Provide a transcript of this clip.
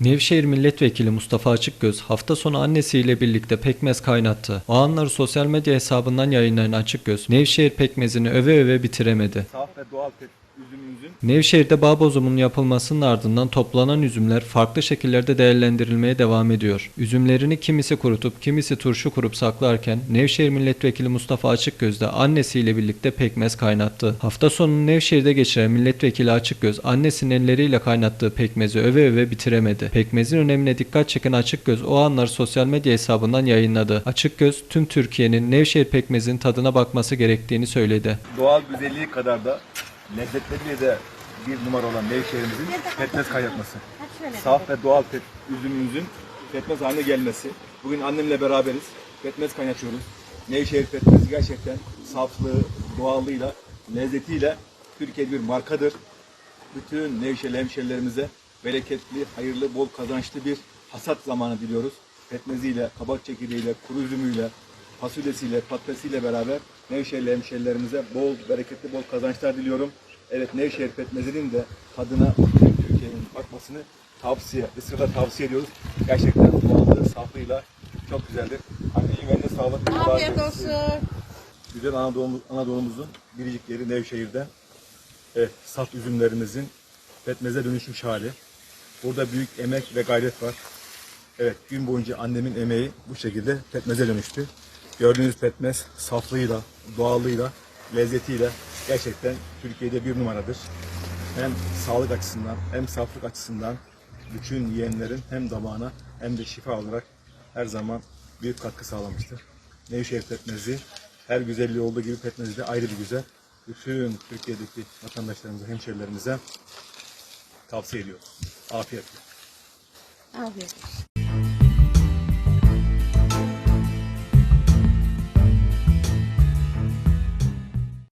Nevşehir Milletvekili Mustafa Açıkgöz hafta sonu annesiyle birlikte pekmez kaynattı. O anları sosyal medya hesabından yayınlayan Açıkgöz, Nevşehir pekmezini öve öve bitiremedi. Saf ve doğal pet üzümümüzün Nevşehir'de bağ bozumunun yapılmasının ardından toplanan üzümler farklı şekillerde değerlendirilmeye devam ediyor. Üzümlerini kimisi kurutup kimisi turşu kurup saklarken Nevşehir Milletvekili Mustafa Açıkgöz de annesiyle birlikte pekmez kaynattı. Hafta sonunu Nevşehir'de geçiren Milletvekili Açıkgöz annesinin elleriyle kaynattığı pekmezi öve öve bitiremedi. Pekmezin önemine dikkat çeken Açıkgöz o anları sosyal medya hesabından yayınladı. Açıkgöz tüm Türkiye'nin Nevşehir pekmezinin tadına bakması gerektiğini söyledi. doğal güzelliği kadar da lezzetleriyle de bir numara olan Nevşehir'imizin pekmez kaynatması. Saf ve doğal pet üzümümüzün pekmez haline gelmesi. Bugün annemle beraberiz. Pekmez kaynatıyoruz. Nevşehir pekmezi gerçekten saflığı, doğallığıyla, lezzetiyle Türkiye'de bir markadır. Bütün Nevşehirli hemşerilerimize bereketli, hayırlı, bol kazançlı bir hasat zamanı diliyoruz. Pekmeziyle, kabak çekirdeğiyle, kuru üzümüyle, fasulyesiyle, patatesiyle beraber Nevşehirli hemşerilerimize bol, bereketli, bol kazançlar diliyorum. Evet Nevşehir pekmezinin de tadına Türkiye'nin bakmasını tavsiye, ısrarla tavsiye ediyoruz. Gerçekten doğallığı, saflığıyla çok güzeldir. Anneciğim eline sağlık. Afiyet olsun. Güzel Anadolu, Anadolu'muzun biricik yeri Nevşehir'de. Evet, saf üzümlerimizin pekmeze dönüşmüş hali. Burada büyük emek ve gayret var. Evet, gün boyunca annemin emeği bu şekilde pekmeze dönüştü. Gördüğünüz pekmez saflığıyla, doğallığıyla, lezzetiyle gerçekten Türkiye'de bir numaradır. Hem sağlık açısından hem saflık açısından bütün yiyenlerin hem damağına hem de şifa olarak her zaman büyük katkı sağlamıştır. Nevşehir pekmezi her güzelliği olduğu gibi pekmezi de ayrı bir güzel. Bütün Türkiye'deki vatandaşlarımıza, hemşerilerimize tavsiye ediyoruz. Afiyetle. Afiyet olsun.